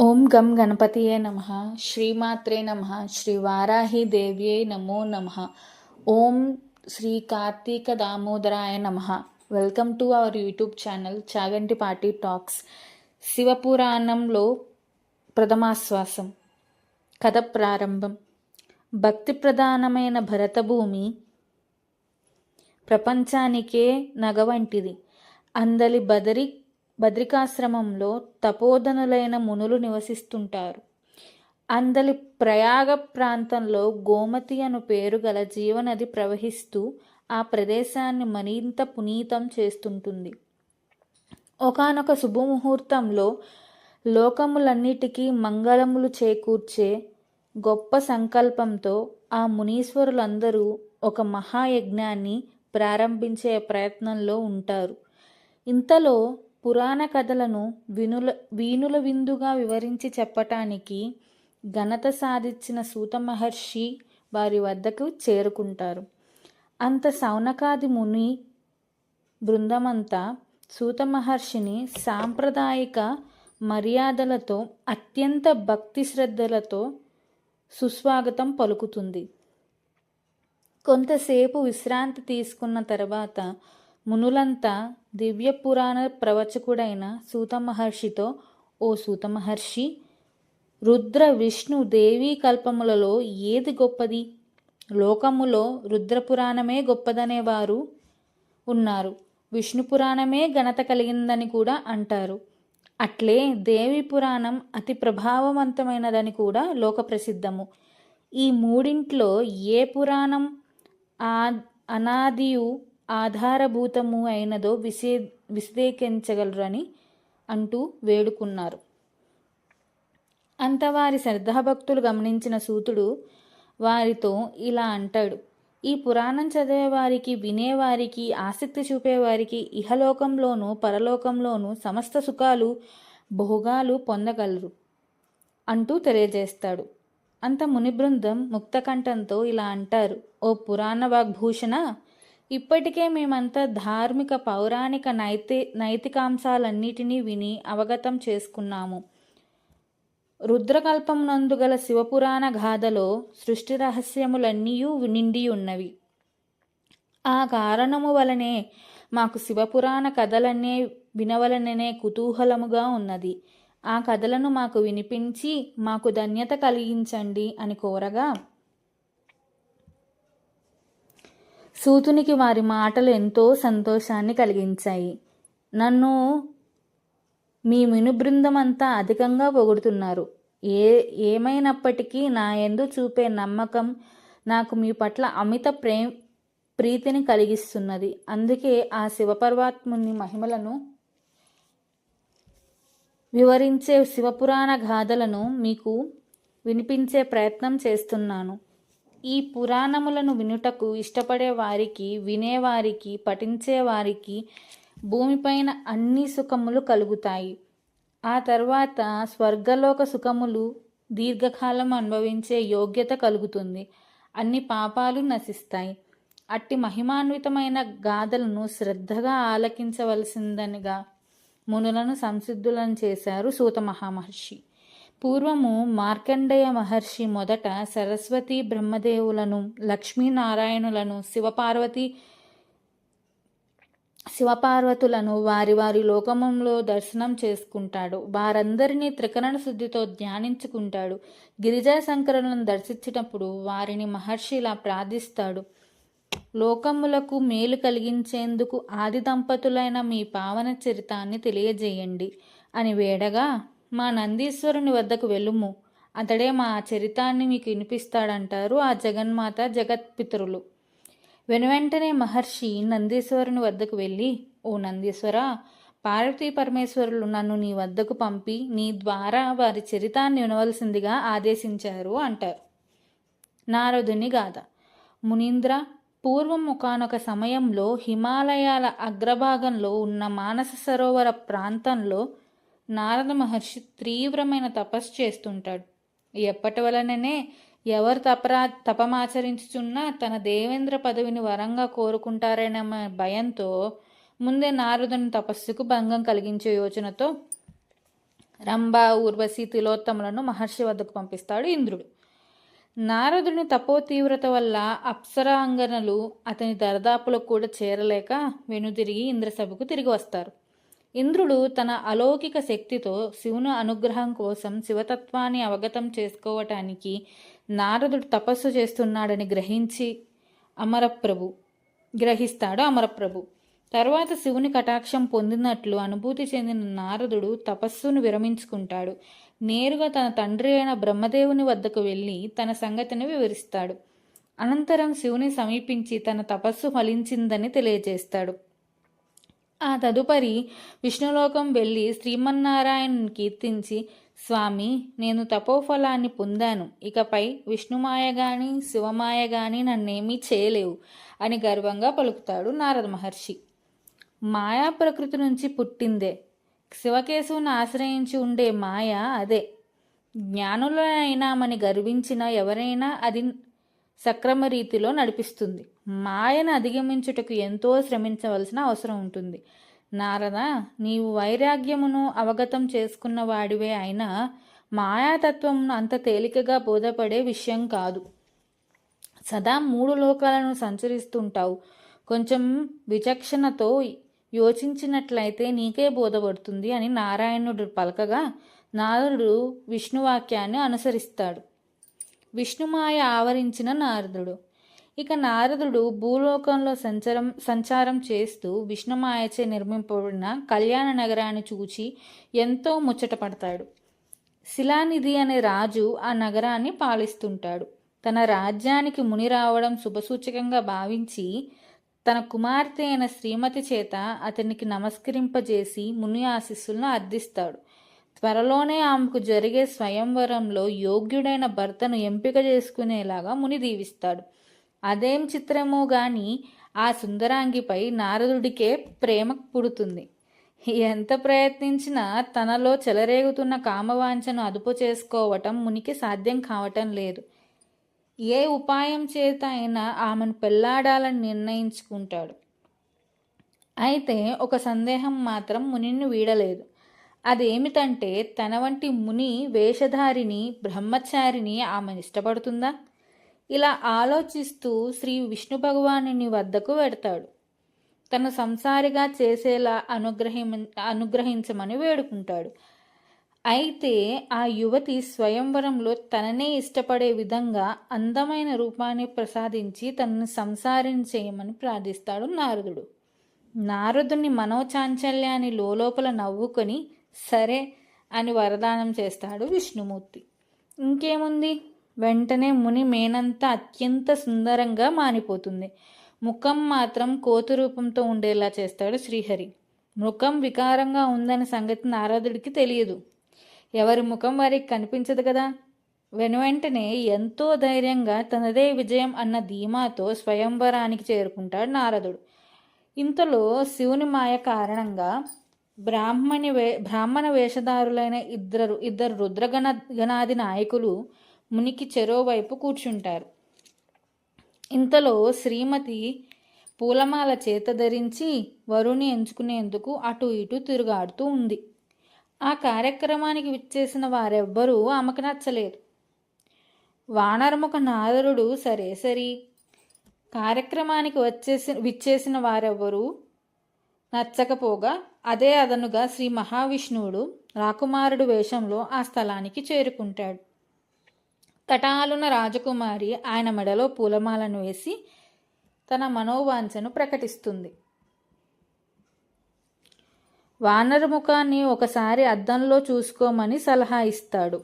ఓం గం గణపతియే నమ శ్రీమాత్రే నమ శ్రీ వారాహి దేవ్యే నమో నమ. ఓం శ్రీ కార్తీక దామోదరాయ నమ. Welcome to our YouTube channel Chaganti party talks. శివపురాణంలో ప్రథమాశ్వాసం. కథ ప్రారంభం. భక్తి ప్రధానమైన భరతభూమి ప్రపంచానికే నగ వంటిది అందలి బదరి బద్రికాశ్రమంలో తపోధనులైన మునులు నివసిస్తుంటారు. అందలి ప్రయాగ ప్రాంతంలో గోమతి అను పేరు గల జీవనది ప్రవహిస్తూ ఆ ప్రదేశాన్ని మరింత పునీతం చేస్తుంటుంది. ఒకానొక శుభముహూర్తంలో లోకములన్నిటికీ మంగళములు చేకూర్చే గొప్ప సంకల్పంతో ఆ మునీశ్వరులందరూ ఒక మహాయజ్ఞాన్ని ప్రారంభించే ప్రయత్నంలో ఉంటారు. ఇంతలో పురాణ కథలను వినుల వీణుల విందుగా వివరించి చెప్పటానికి ఘనత సాధించిన సూత మహర్షి వారి వద్దకు చేరుకుంటారు. అంత సౌనకాది ముని బృందమంతా సూత మహర్షిని సాంప్రదాయిక మర్యాదలతో అత్యంత భక్తి శ్రద్ధలతో సుస్వాగతం పలుకుతుంది. కొంతసేపు విశ్రాంతి తీసుకున్న తర్వాత మునులంతా దివ్య పురాణ ప్రవచకుడైన సూత మహర్షితో ఓ సూత మహర్షి రుద్ర విష్ణు దేవీ కల్పములలో ఏది గొప్పది? లోకములో రుద్ర పురాణమే గొప్పదనేవారు ఉన్నారు. విష్ణు పురాణమే ఘనత కలిగిందని కూడా అంటారు. అట్లే దేవి పురాణం అతి ప్రభావవంతమైనదని కూడా లోక ప్రసిద్ధము. ఈ మూడింట్లో ఏ పురాణం ఆ అనాదియు ఆధారభూతము అయినదో విసే విశ్లేషించగలరని అంటూ వేడుకున్నారు. అంత వారి శ్రద్ధాభక్తులు గమనించిన సూతుడు వారితో ఇలా అంటాడు ఈ పురాణం చదివేవారికి వినేవారికి ఆసక్తి చూపేవారికి ఇహలోకంలోనూ పరలోకంలోనూ సమస్త సుఖాలు భోగాలు పొందగలరు అంటూ తెలియజేస్తాడు. అంత ముని బృందం ముక్తకంఠంతో ఇలా అంటారు ఓ పురాణ వాగ్భూషణ ఇప్పటికే మేమంతా ధార్మిక పౌరాణిక నైతి నైతికాంశాలన్నిటినీ విని అవగతం చేసుకున్నాము. రుద్రకల్పం నందు గల శివపురాణ గాథలో సృష్టి రహస్యములన్నీ నిండి ఉన్నవి. ఆ కారణము వలనే మాకు శివపురాణ కథలనే వినవలననే కుతూహలముగా ఉన్నది. ఆ కథలను మాకు వినిపించి మాకు ధన్యత కలిగించండి అని కోరగా సూతునికి వారి మాటలు ఎంతో సంతోషాన్ని కలిగించాయి. నన్ను మీ మిను అంతా అధికంగా పొగుడుతున్నారు. ఏ ఏమైనప్పటికీ నా ఎందు చూపే నమ్మకం నాకు మీ పట్ల అమిత ప్రే ప్రీతిని కలిగిస్తున్నది. అందుకే ఆ శివపర్వాత్ముని మహిమలను వివరించే శివపురాణ గాథలను మీకు వినిపించే ప్రయత్నం చేస్తున్నాను. ఈ పురాణములను వినుటకు ఇష్టపడే వారికి వినేవారికి పఠించేవారికి భూమిపైన అన్ని సుఖములు కలుగుతాయి. ఆ తర్వాత స్వర్గలోక సుఖములు దీర్ఘకాలం అనుభవించే యోగ్యత కలుగుతుంది. అన్ని పాపాలు నశిస్తాయి. అట్టి మహిమాన్వితమైన గాథలను శ్రద్ధగా ఆలకించవలసిందనిగా మునులను సంసిద్ధులను చేశారు సూత మహామహర్షి. పూర్వము మార్కండేయ మహర్షి మొదట సరస్వతి బ్రహ్మదేవులను లక్ష్మీనారాయణులను శివపార్వతి శివపార్వతులను వారి వారి లోకమంలో దర్శనం చేసుకుంటాడు. వారందరినీ త్రికరణ శుద్ధితో ధ్యానించుకుంటాడు. గిరిజా శంకరులను దర్శించినప్పుడు వారిని మహర్షిలా ప్రార్థిస్తాడు. లోకములకు మేలు కలిగించేందుకు ఆది దంపతులైన మీ పావన చరితాన్ని తెలియజేయండి అని వేడగా మా నందీశ్వరుని వద్దకు వెళ్ళుము. అతడే మా చరితాన్ని మీకు వినిపిస్తాడంటారు ఆ జగన్మాత జగత్పితరులు. వెనువెంటనే మహర్షి నందీశ్వరుని వద్దకు వెళ్ళి ఓ నందీశ్వర పార్వతీ పరమేశ్వరులు నన్ను నీ వద్దకు పంపి నీ ద్వారా వారి చరితాన్ని వినవలసిందిగా ఆదేశించారు అంటారు. నారదుని గాథ. మునీంద్ర పూర్వం ఒకనొక సమయంలో హిమాలయాల అగ్రభాగంలో ఉన్న మానస సరోవర ప్రాంతంలో నారద మహర్షి తీవ్రమైన తపస్సు చేస్తుంటాడు. ఎప్పటి వలననే ఎవరు తపరా తపమాచరించుచున్నా తన దేవేంద్ర పదవిని వరంగా కోరుకుంటారనే భయంతో ముందే నారదుని తపస్సుకు భంగం కలిగించే యోచనతో రంభ ఊర్వశి తిలోత్తములను మహర్షి వద్దకు పంపిస్తాడు ఇంద్రుడు. నారదుని తపో తీవ్రత వల్ల అప్సరాంగనలు అతని దరదాపులకు కూడా చేరలేక వెనుదిరిగి ఇంద్రసభకు తిరిగి వస్తారు. ఇంద్రుడు తన అలౌకిక శక్తితో శివుని అనుగ్రహం కోసం శివతత్వాన్ని అవగతం చేసుకోవటానికి నారదుడు తపస్సు చేస్తున్నాడని గ్రహించి అమరప్రభు గ్రహిస్తాడు అమరప్రభు. తర్వాత శివుని కటాక్షం పొందినట్లు అనుభూతి చెందిన నారదుడు తపస్సును విరమించుకుంటాడు. నేరుగా తన తండ్రి అయిన బ్రహ్మదేవుని వద్దకు వెళ్ళి తన సంగతిని వివరిస్తాడు. అనంతరం శివుని సమీపించి తన తపస్సు ఫలించిందని తెలియజేస్తాడు. ఆ తదుపరి విష్ణులోకం వెళ్ళి శ్రీమన్నారాయణను కీర్తించి స్వామి నేను తపోఫలాన్ని పొందాను. ఇకపై విష్ణుమాయ గాని శివమాయ గాని నన్నేమీ చేయలేవు అని గర్వంగా పలుకుతాడు నారద మహర్షి. మాయా ప్రకృతి నుంచి పుట్టిందే. శివకేశవుని ఆశ్రయించి ఉండే మాయ అదే. జ్ఞానులైనామని గర్వించిన ఎవరైనా అది సక్రమ రీతిలో నడిపిస్తుంది. మాయను అధిగమించుటకు ఎంతో శ్రమించవలసిన అవసరం ఉంటుంది. నారద నీవు వైరాగ్యమును అవగతం చేసుకున్న వాడివే అయినా మాయాతత్వమును అంత తేలికగా బోధపడే విషయం కాదు. సదా మూడు లోకాలను సంచరిస్తుంటావు. కొంచెం విచక్షణతో యోచించినట్లయితే నీకే బోధపడుతుంది అని నారాయణుడు పలకగా నారదుడు విష్ణువాక్యాన్ని అనుసరిస్తాడు. విష్ణుమాయ ఆవరించిన నారదుడు. ఇక నారదుడు భూలోకంలో సంచారం సంచారం చేస్తూ విష్ణుమాయచే నిర్మింపబడిన కళ్యాణ నగరాన్ని చూచి ఎంతో ముచ్చటపడతాడు శిలానిధి అనే రాజు ఆ నగరాన్ని పాలిస్తుంటాడు. తన రాజ్యానికి ముని రావడం శుభసూచకంగా భావించి తన కుమార్తె అయిన శ్రీమతి చేత అతనికి నమస్కరింపజేసి ముని ఆశీస్సులను అర్థిస్తాడు త్వరలోనే ఆమెకు జరిగే స్వయంవరంలో యోగ్యుడైన భర్తను ఎంపిక చేసుకునేలాగా ముని దీవిస్తాడు. అదేం చిత్రమో గాని ఆ సుందరాంగిపై నారదుడికే ప్రేమ పుడుతుంది. ఎంత ప్రయత్నించినా తనలో చెలరేగుతున్న కామవాంఛను అదుపు చేసుకోవటం మునికి సాధ్యం కావటం లేదు. ఏ ఉపాయం చేత అయినా ఆమెను పెళ్ళాడాలని నిర్ణయించుకుంటాడు. అయితే ఒక సందేహం మాత్రం మునిని వీడలేదు. అదేమిటంటే తన వంటి ముని వేషధారిని బ్రహ్మచారిని ఆమె ఇష్టపడుతుందా? ఇలా ఆలోచిస్తూ శ్రీ విష్ణు భగవానుని వద్దకు వెడతాడు. తన సంసారిగా చేసేలా అనుగ్రహి అనుగ్రహించమని వేడుకుంటాడు. అయితే ఆ యువతి స్వయంవరంలో తననే ఇష్టపడే విధంగా అందమైన రూపాన్ని ప్రసాదించి తనని సంసారం చేయమని ప్రార్థిస్తాడు నారదుడు. నారదుని మనోచాంచల్యాన్ని లోపల నవ్వుకొని సరే అని వరదానం చేస్తాడు విష్ణుమూర్తి. ఇంకేముంది? వెంటనే ముని మేనంతా అత్యంత సుందరంగా మానిపోతుంది. ముఖం మాత్రం కోతు రూపంతో ఉండేలా చేస్తాడు శ్రీహరి. ముఖం వికారంగా ఉందనే సంగతి నారదుడికి తెలియదు. ఎవరి ముఖం వారికి కనిపించదు కదా? వెనువెంటనే ఎంతో ధైర్యంగా తనదే విజయం అన్న ధీమాతో స్వయంవరానికి చేరుకుంటాడు నారదుడు. ఇంతలో శివుని మాయ కారణంగా బ్రాహ్మణి వే బ్రాహ్మణ వేషధారులైన ఇద్దరు ఇద్దరు రుద్రగణ గణాది నాయకులు మునికి చెరోవైపు కూర్చుంటారు. ఇంతలో శ్రీమతి పూలమాల చేత ధరించి వరుణి ఎంచుకునేందుకు అటు ఇటు తిరుగాడుతూ ఉంది. ఆ కార్యక్రమానికి విచ్చేసిన వారెవ్వరూ ఆమెకు నచ్చలేదు. వానరముఖ నారదుడు సరే సరి కార్యక్రమానికి వచ్చేసి విచ్చేసిన వారెవ్వరూ నచ్చకపోగా అదే అదనుగా శ్రీ మహావిష్ణువుడు రాకుమారుడు వేషంలో ఆ స్థలానికి చేరుకుంటాడు. తటాలున రాజకుమారి ఆయన మెడలో పూలమాలను వేసి తన మనోవాంఛను ప్రకటిస్తుంది. వానరు ముఖాన్ని ఒకసారి అద్దంలో చూసుకోమని సలహా ఇస్తాడు.